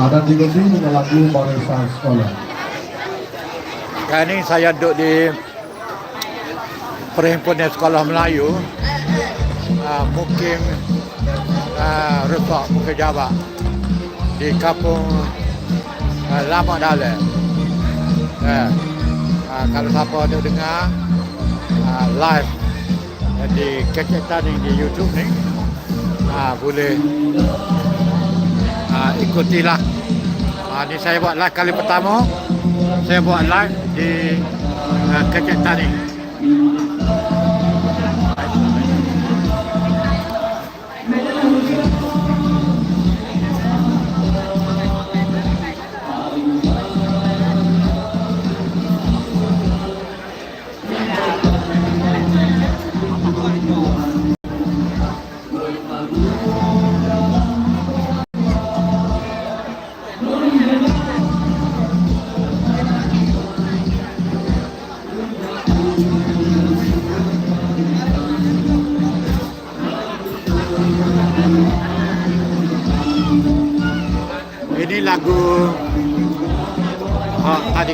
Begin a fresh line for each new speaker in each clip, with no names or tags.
Ada diganti dengan lagu barisan sekolah.
Sekarang ni saya duduk di Perhimpunan Sekolah Melayu uh, Mukim uh, Resok Muka Jabak di Kampung uh, Lama Dalek uh, uh, Kalau siapa ada dengar uh, live uh, di Kecek Tani di YouTube ni uh, boleh uh, ikutilah. Uh, ni saya buat live kali pertama. Saya buat live di uh, Kecek Tani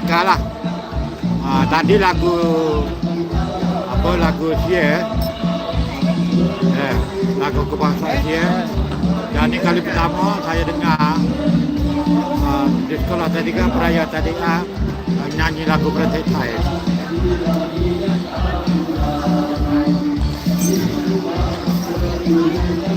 oh, tadi kalah. Ah, tadi lagu apa lagu Sia. Eh, lagu kebangsaan Sia. Dan ini kali pertama saya dengar ah, di sekolah tadi kan peraya tadi kan ah, nyanyi lagu Berantai Thai. Hey.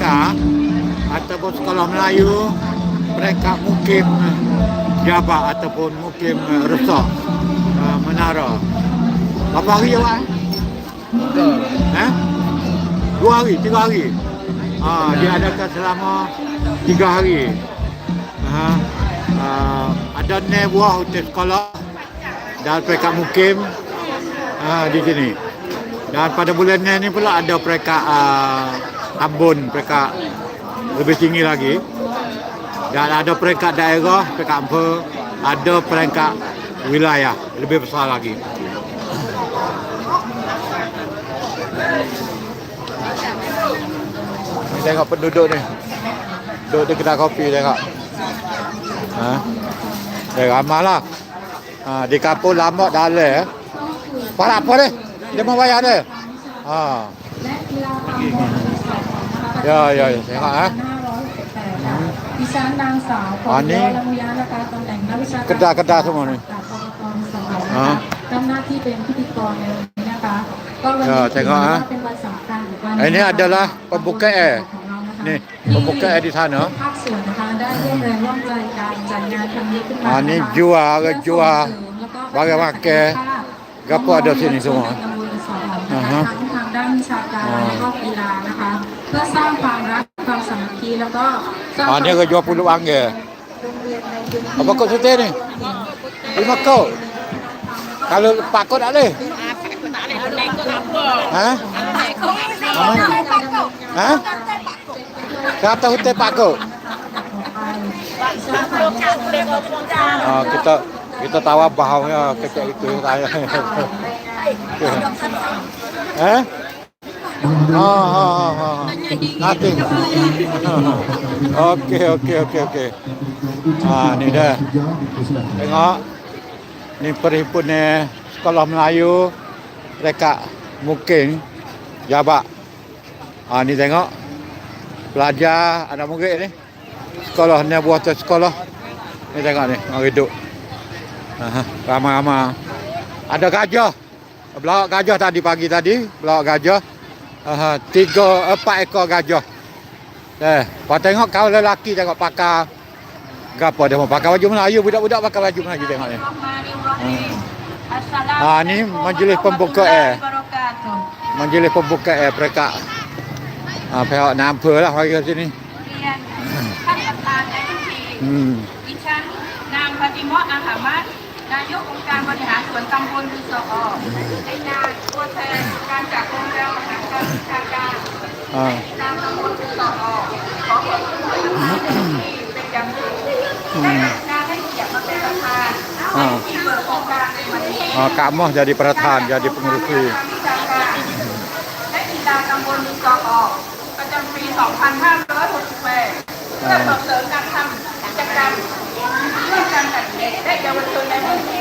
Tadika ataupun sekolah Melayu mereka mukim uh, Jabak ataupun mukim uh, Resok uh, Menara. Berapa hari awak? Eh? Dua hari, tiga hari. Ah, diadakan selama tiga hari. Ha, ah, ada ne buah hotel sekolah dan peringkat mukim ah, di sini. Dan pada bulan ni pula ada peringkat ah, Ambon, peringkat lebih tinggi lagi. Dan ada peringkat daerah, peringkat ampun, ada peringkat wilayah lebih besar lagi. Ni tengok penduduk ni. Duduk di kedai kopi tengok. Ha? Eh, ramai lah. Ha, di kampung lama dah ada. Eh. Para apa ni? Dia mau bayar ni. Ha. Ya, ya, ya. Tengok eh.
ดิฉันนางสาว
อันนี้
ละมุยานะคะตำแหน่งนักวิชาการ
กระดาษกระดาษทั้งหมดเลย
จากปตสอทำหน้าที่เป็นพิธีกรในวันนี้นะคะก็วัน
Ya,
นี้เป็นวันสำคัญอีกวันห
Ini
ง
adalah pembuka air.
ของเรานะคะ
Ni,
ที่
pembuka air di sana.
ภาคส่วนนะคะได้ร่วมแรงร่วมใจการจัดงานครั้งนี้ขึ้นมา
อ่านี่ะ
คะ
jual ke
เพื่อส่งแล้วก็
bagi makan. Gapo ada sini semua?
ในตำบลสองทั้งทางด้านวิชาการแล้วก็กีฬานะคะ เพื่อสร้างความรักความสามัคคีแล้วก็สร้าง
Ha, ni ke jual puluh angge.
โรงเรียนในพื้นที่
Apa kau cerita ni? Lima kau. Kalau pak kau tak boleh. Ha? Mana? Ha? Kata hotel pak kau. Ah, kita kita tahu bahawa kecil itu saya. Eh? Oh, oh, oh. Nothing. Okey, okey, okey, okey. Ah, ni dah. Tengok. Ni perhimpunan sekolah Melayu dekat Muking Jabak. Ah ni tengok. Pelajar anak murid ni. Sekolah ni buat sekolah. Ni tengok ni, orang hidup. Aha, ramai-ramai. Ada gajah. Belawak gajah tadi pagi tadi, belawak gajah uh, tiga empat ekor gajah. Eh, pa tengok kau lelaki tengok pakar. Gapo dia mau pakai baju Melayu budak-budak pakai baju Melayu tengok ni. Hmm. Ha ni majlis pembuka eh. Majlis pembuka eh mereka. Ha pihak nampa lah hari sini. Hmm.
Ichan Nam Fatimah Ahmad นายกองค์การบริหารส่วนตำบลรือสอในนามตัวแทนการจากกรมการมหาการวิชาการ
Ah.
นามตำบลรือสอขอขอบคุณทุกท่านที่เป็นอย่างสูงได้รับการให้เกียรติมาเป็นประธานที่เปิดโครงการในวันนี้
Ah, Kak Moh jadi perhatian, jadi pengurusi.
และกีฬาตำบลมีกออกประจำปี 2568เพื่อส่งเสริมการทำกิจกรรม ร่วมกันกับเด็กและเยาวชนในพื้นที่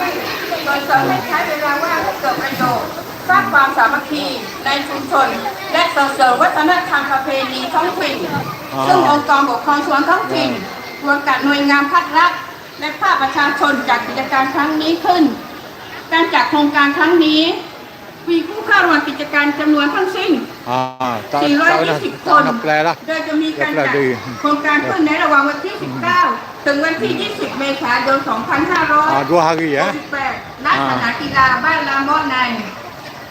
ส่งเสริมให้ใช้เวลาว่างให้เกิดประโยชน์สร้างความสามัคคีในชุมชน และส่งเสริมวัฒนธรรมประเพณีท้องถิ่น
อ๋อ
ซึ่งองค์กรปกครองส่วนท้องถิ่นรวมกับหน่วยงานภาครัฐและภาคประชาชนจากกิจการครั้งนี้ขึ้น การจัดโครงการครั้งนี้ มีผู้เข้าร่วมกิจการจำนวนทั้งสิ้น
Ah, tak tak nak
420ค
tak
น
nak play lah.
โดยจะมีการจัด
เดี๋ยวแปลดี
โครงการขึ้นในระหว่างวันที่ 19 ถึงวันที่ 20 เมษายน
Ah, dua hari ya.
2568ณสนามกีฬาบ้านลามอใน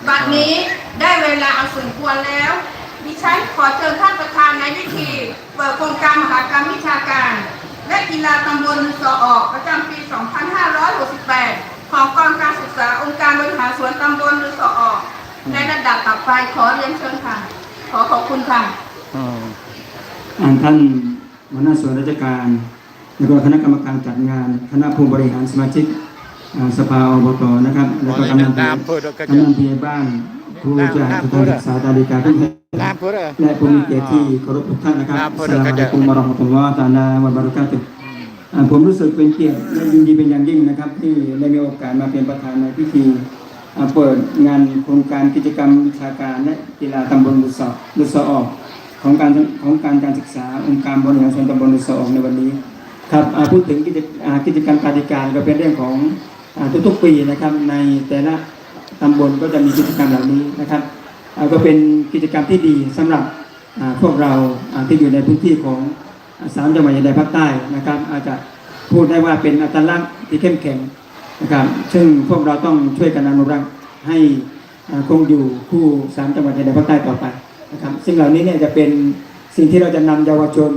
บัดนี้ได้เวลาเอาสมควรแล้ว ดิฉันขอเชิญท่านประธานในพิธีเปิดโครงการมหากรรมวิชาการ และกีฬาตำบลสอออกประจำปี 2568 ของกองการศึกษาองค์การบริหารส่วนตำบลหรือสอออกในระดับต่อไปขอเรียนเชิญค่ะ ขอขอบคุณค่ะ
Hmm.
อ่าท่านหัวหน้าส่วนราชการแล้วก็คณะกรรมการจัดงาน คณะผู้บริหารสมาชิกอ่าสภาอบตนะครับ แล้วก็กำนันผู้
น้ำเพิ่นก็จะ
กำนันผู้ใหญ่บ้านครูจากสถานศึกษาตาลิกาทุกท่าน
Nampa dah.
และผู้มีเกียรติที่เคารพทุกท่านนะครับ
น้ำ
อั
เพิ่
ส
น
สลามุ
ก็
อะ
จะ
ลัยกุมวะเราะห์มะตุลลอฮ์ตะอาลาวะบะเราะกาตุฮ์อ่า ผมรู้สึกเป็นเกียรติและยินดีเป็นอย่างยิ่งนะครับ ที่ได้มีโอกาสมาเป็นประธานในพิธีเปิดงานโครงการกิจกรรมวิชาการและกีฬาตำบลลุสอลุสอออกของการของการการศึกษาองค์การบริหารส่วนตำบลลุสอออกในวันนี้ครับพูดถึงกิจกิจกรรมการิการก็เป็นเรื่องของทุกๆปีนะครับ ในแต่ละตำบลก็จะมีกิจกรรมเหล่านี้นะครับก็เป็นกิจกรรมที่ดีสำหรับพวกเราที่อยู่ในพื้นที่ของ สามจังหวัดชายแดนภาคใต้นะครับ อาจจะพูดได้ว่าเป็นอัตลักษณ์ที่เข้มแข็งนะครับ ซึ่งพวกเราต้องช่วยกันอนุรักษ์ให้คงอยู่คู่สามจังหวัดชายแดนภาคใต้ต่อไปนะครับ ซึ่งเหล่านี้เนี่ยจะเป็นสิ่งที่เราจะนำเยาวชน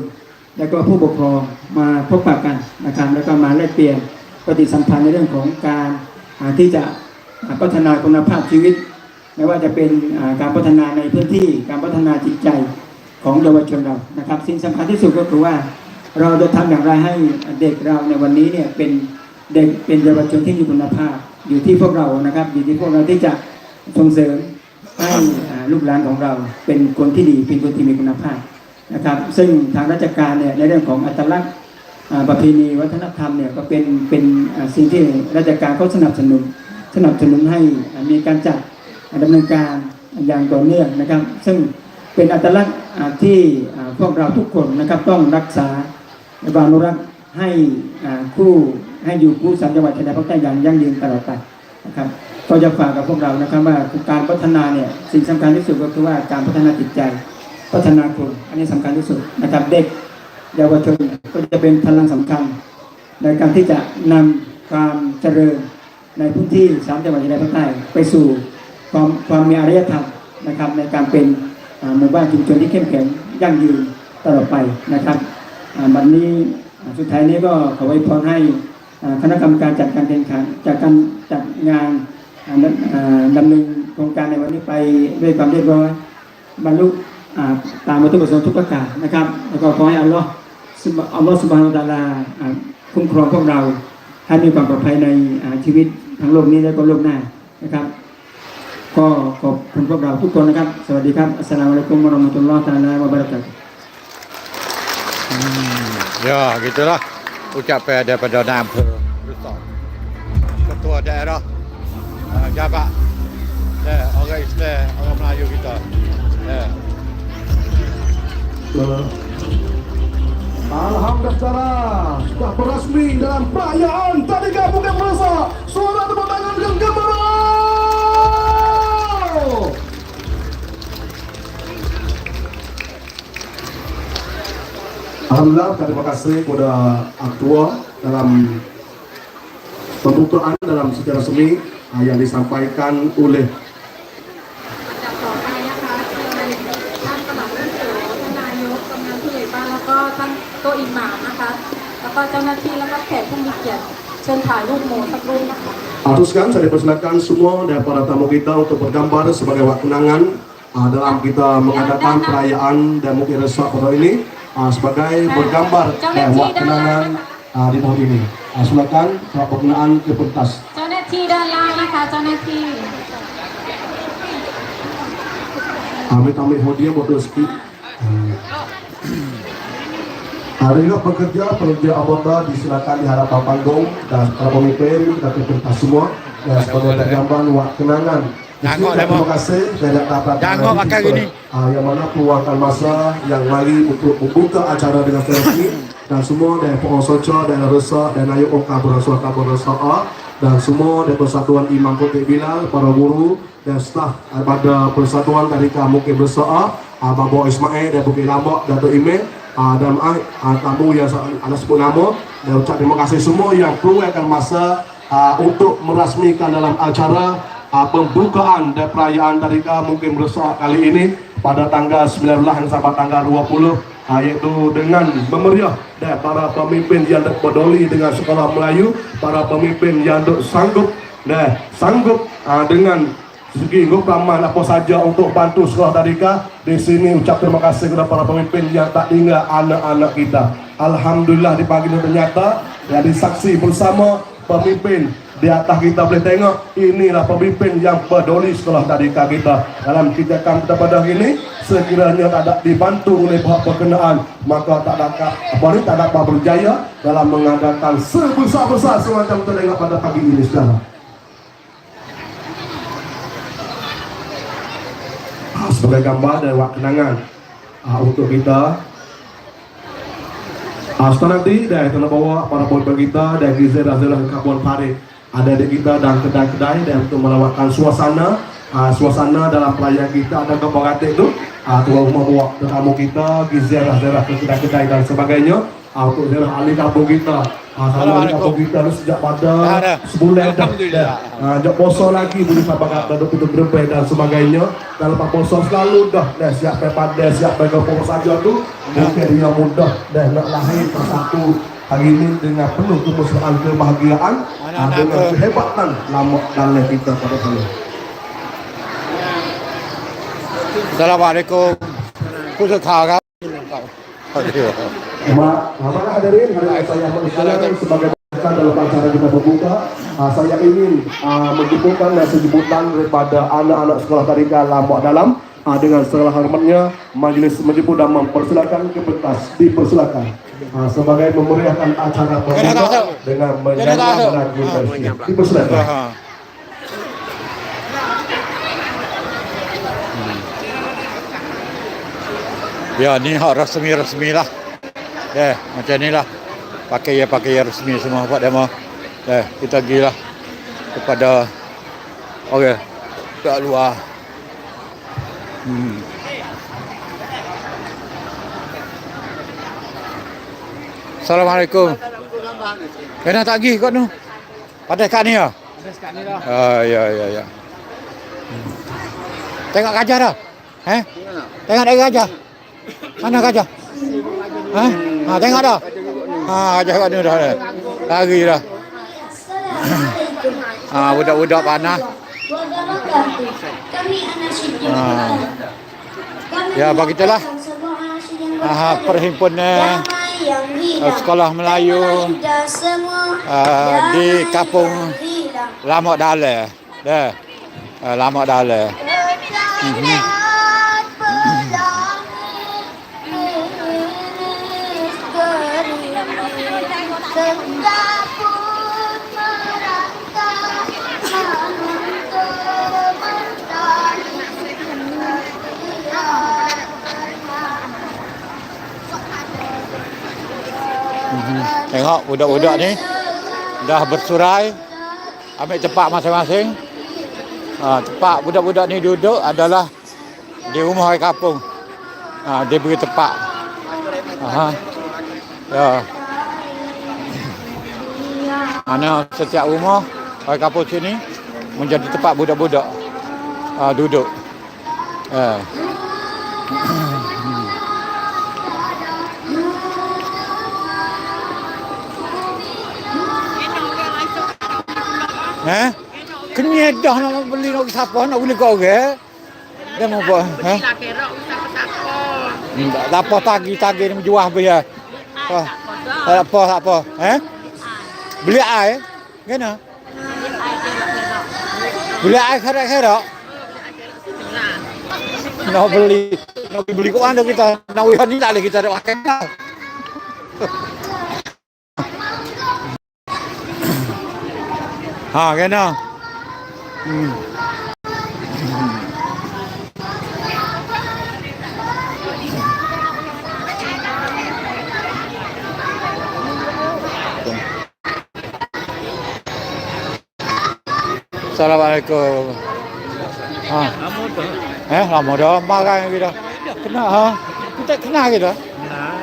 แล้วก็ผู้ปกครองมาพบปะกันนะครับ แล้วก็มาแลกเปลี่ยนปฏิสัมพันธ์ในเรื่องของการที่จะพัฒนาคุณภาพชีวิต ไม่ว่าจะเป็นการพัฒนาในพื้นที่การพัฒนาจิตใจ ของเยาวชนเรานะครับ สิ่งสำคัญที่สุดก็คือว่าเราจะทำอย่างไรให้เด็กเราในวันนี้เนี่ยเป็นเด็กเป็นเยาวชนที่มีคุณภาพ อยู่ที่พวกเรานะครับ อยู่ที่พวกเราที่จะส่งเสริมให้ลูกหลานของเราเป็นคนที่ดีเป็นคนที่มีคุณภาพนะครับ ซึ่งทางราชการเนี่ยในเรื่องของอัตลักษณ์ประเพณีวัฒนธรรมเนี่ยก็เป็นเป็นสิ่งที่ราชการเขาสนับสนุน สนับสนุนให้มีการจัดอ่าดำเนินการอย่างต่อเนื่องนะครับ ซึ่ง เป็นอัตลักษณ์ที่พวกเราทุกคนนะครับต้องรักษาและอนุรักษ์ให้คู่ให้อยู่คู่สามจังหวัดชายแดนภาคใต้อย่างยั่งยืนตลอดไปนะครับก็จะฝากกับพวกเรานะครับว่าการพัฒนาเนี่ยสิ่งสำคัญที่สุดก็คือว่าการพัฒนาจิตใจ พัฒนาคนอันนี้สำคัญที่สุดนะครับเด็กเยาวชนก็จะเป็นพลังสำคัญ ในการที่จะนำความเจริญในพื้นที่สามจังหวัดชายแดนภาคใต้ไปสู่ความความมีอารยธรรมนะครับในการเป็น หมู่บ้านชุมชนที่เข้มแข็งยั่งยืนตลอดไปนะครับวันนี้สุดท้ายนี้ก็ขอไว้พรให้คณะกรรมการจัดการแข่งขันจากการจัดงานดำเนินโครงการในวันนี้ไปด้วยความเรียบร้อยบรรลุตามวัตถุประสงค์ทุกประการนะครับ แล้วก็ขอให้อัลลอฮ์อัลลอฮ์สุบฮานะฮูวะตาลาคุ้มครองพวกเราให้มีความปลอดภัยในชีวิตทั้งโลกนี้และก็โลกหน้านะครับ ก็ขอบคุณพวกเราทุกคนนะครับ สวัสดีครับ อัสลามุอะลัยกุมวะเราะมะตุลลอฮ์ตะอาลาวะบะเราะกาตุฮ hmm.
Ya, gitulah. Ucapan daripada Nam Perusahaan. Ketua daerah, eh, uh, jabat, yeah, orang Islam, orang Melayu kita. Yeah.
Alhamdulillah, sudah berasmi dalam perayaan tadi gabungan merasa. Suara tempatan yang gemar. Alhamdulillah terima kasih kepada aktua dalam pembukaan dalam secara resmi ah, yang disampaikan oleh ah, Haruskan saya persilakan semua dan para tamu kita untuk bergambar sebagai wakunangan ah, dalam kita mengadakan perayaan dan mungkin resah pada ini ah, sebagai bergambar dan waktu kenangan ah, di tahun ini. Ah, silakan surat perkenaan ke pentas.
เจ้าหน้าที่ด้านล่างนะคะเจ้าหน้าที่
Ambil-ambil hodiah botol sikit. Hari ini pekerja pekerja anggota disilakan di hadapan panggung dan para pemimpin dan pentas semua dan sebagai tergambar waktu kenangan.
Jangan,
terima
Lemok.
kasih. Saya dapat
Jangan pakai gini.
Ah, yang mana peluangkan masa yang mari untuk membuka acara dengan resmi dan semua dari pengusaha dan resak dan ayuk oka berasuah kabur resak dan semua dari persatuan Imam Kutip Bilal, para guru dan staf pada persatuan dari kamu ke bersoal Abang Bawa Ismail dan Bukit Lambok Datuk Imam ah, dan ah, ah, tamu yang anda sebut nama. Dan ucap terima kasih semua yang peluangkan masa ah, untuk merasmikan dalam acara uh, pembukaan dan perayaan tadika mungkin besar kali ini pada tanggal 19 sampai tanggal 20 uh, iaitu dengan memeriah dan para pemimpin yang peduli dengan sekolah Melayu para pemimpin yang sanggup dan sanggup uh, dengan segi gupaman apa saja untuk bantu sekolah tadika di sini ucap terima kasih kepada para pemimpin yang tak tinggal anak-anak kita. Alhamdulillah di pagi ini ternyata yang disaksi bersama pemimpin di atas kita boleh tengok inilah pemimpin yang peduli sekolah tadika kita. Dalam kegiatan kita pada hari ini sekiranya tak ada dibantu oleh pihak berkenaan maka tak dapat apa ni tak dapat berjaya dalam mengadakan sebesar-besar semacam kita tengok pada pagi ini sekarang Ah, sebagai gambar dan wak kenangan ah, untuk kita. Ah, setelah nanti dan kita nak bawa para pemimpin kita dan Razila ke Kabuan Parit ada di kita dan kedai-kedai dan untuk melawatkan suasana. Ah, suasana dalam perayaan kita ada gambar katik tu. Ah, tuan rumah bawa tetamu kita Gizel Razila ke kedai-kedai dan sebagainya. Ah, untuk ziarah ahli kampung kita. Ah, sama ahli kampung kita tu sejak pada
Ada.
sebulan dah. Ah, Jok poso lagi boleh sampai kat duduk itu berempat dan sebagainya. Dan lepas poso selalu dah. Dah siap pada siap bagi apa saja tu. Mungkin dia mudah. Dah nak lahir persatu hari ini dengan penuh kemusuhan kebahagiaan
ha,
dengan kehebatan lama dalam kita pada sana.
Assalamualaikum. Khusus tahu
Mak, apakah hadirin hari ini saya mengusulkan sebagai pasukan dalam acara kita berbuka. uh, saya ingin uh, menjemputkan dan sejemputan daripada anak-anak sekolah tarikan Lambok Dalam uh, dengan segala hormatnya majlis menjemput dan mempersilakan ke pentas dipersilakan uh, sebagai memeriahkan acara
masuk.
dengan menyanyikan lagu Tasbih. dipersilakan.
Ha. Ya ni hak rasmi-rasmi lah. Eh, macam ni lah. Pakai ya pakai ya resmi semua buat demo. Eh, kita pergi lah kepada okey. Pihak luar. Hmm. Assalamualaikum. Kena tak pergi kot tu? Pada kat ni? Pada kat ni lah. Ah, ya, ya, ya. Tengok gajah dah? Eh? Tengok ada gajah? Mana gajah? Ha? Ha, tengok dah? Ha, gajah kat ni dah. dah. Lari dah. Ha, budak-budak panah.
Kami anak syedih.
Ah.
Kami
Ya, begitulah.
mengatakan sebuah anak syedih yang
Ha,
berkata,
perhimpunan
yang
eh, sekolah Melayu ah, di kampung. Lamak Dalai. Dah. Ah, Lamak Dalai.
Berjalan
Tengok budak-budak ni dah bersurai ambil tempat masing-masing. Ha, tempat budak-budak ni duduk adalah di rumah orang kampung. Ha, dia beri tempat. Ha. Ya. Mana setiap rumah Pada kampung sini Menjadi tempat budak-budak uh, Duduk uh. Eh? Kena dah nak beli nak pergi siapa nak beli kau orang. Dia mau apa? Ha?
Lah kerok siapa-siapa.
Hmm, Tak apa tagi-tagi ni menjual biar. Oh. Tak apa, tak apa. Eh? Beli air? Kena? Beli air kerak-kerak? Nak beli, nak beli kat mana kita? Nak wihan ni tak boleh kita ada pakai dah. Ha, kena. Hmm. Assalamualaikum. Ha. Eh, lama dah marah kita. Kena ha. Kita kena kita.
Nah,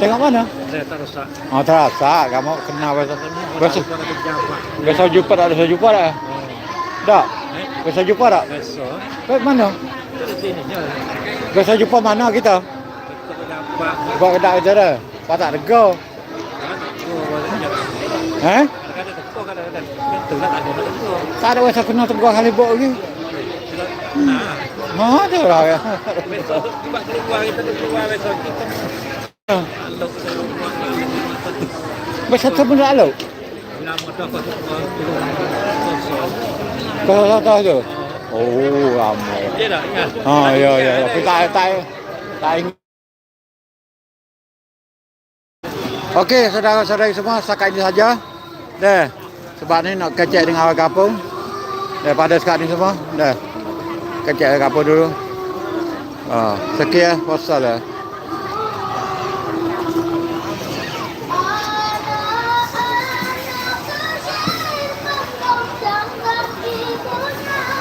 Tengok mana?
saya tak rosak.
Oh, terasa kamu kena besok. Besok,
Kau nak pejabat.
besok jumpa tak? Besok jumpa tak? Tak.
Eh,
Besok jumpa tak?
besok.
Eh, mana? Besok jumpa mana kita? Buat kita dah. Eh?
Kadang-kadang tekuk, kadang-kadang. Tentu lah tak ada nak tekuk.
Tak ada besok kena tegur kali bok lagi.
Nah,
Ha, tu lah.
besok buat keluar kita tu keluar besok kita. Kita
Besok tu benda lalu.
Kau
tak tahu tu. Oh, lama.
Dia dah ingat.
Ha, ya, ya. Tapi tak, tak, tak ingat. Okey, saudara-saudari semua, setakat ini saja. Dah. Sebab ni nak kecek dengan orang kampung. Daripada sekat ni semua. Dah. Kecek orang kampung dulu. Ha, sekian. Wassalam.